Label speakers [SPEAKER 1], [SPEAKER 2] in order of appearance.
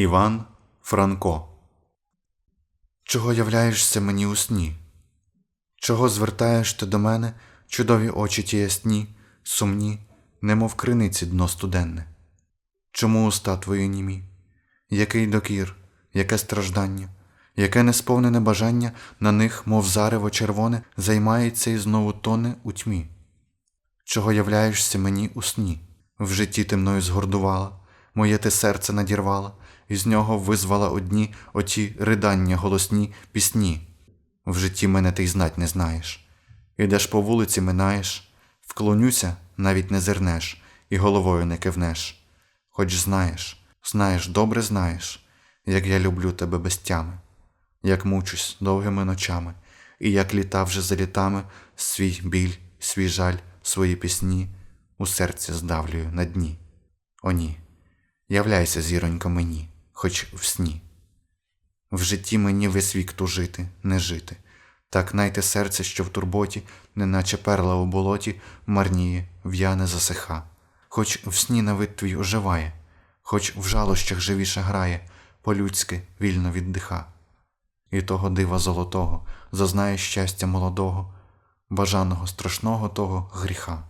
[SPEAKER 1] Іван Франко. Чого являєшся мені у сні? Чого звертаєш ти до мене чудові очі ті ясні, сумні, немов криниці дно студенне? Чому уста твої німі? Який докір, яке страждання, яке несповнене бажання на них, мов зарево червоне, займається і знову тоне у тьмі? Чого являєшся мені у сні? В житті ти мною згордувала, моє ти серце надірвала, і з нього визвала одні оті ридання голосні пісні. В житті мене ти й знать не знаєш. Ідеш по вулиці, минаєш, вклонюся, навіть не зернеш, і головою не кивнеш. Хоч знаєш, знаєш, добре знаєш, як я люблю тебе без тями, як мучусь довгими ночами, і як літа вже за літами свій біль, свій жаль, свої пісні у серці здавлюю на дні. О ні, являйся, зіронько, мені, хоч в сні. В житті мені весь вік тужити, не жити, так найте серце, що в турботі, неначе перла у болоті, марніє, в'яне засиха, хоч в сні на вид твій оживає, хоч в жалощах живіше грає, по-людськи вільно віддиха. І того дива золотого зазнає щастя молодого, бажаного страшного того гріха.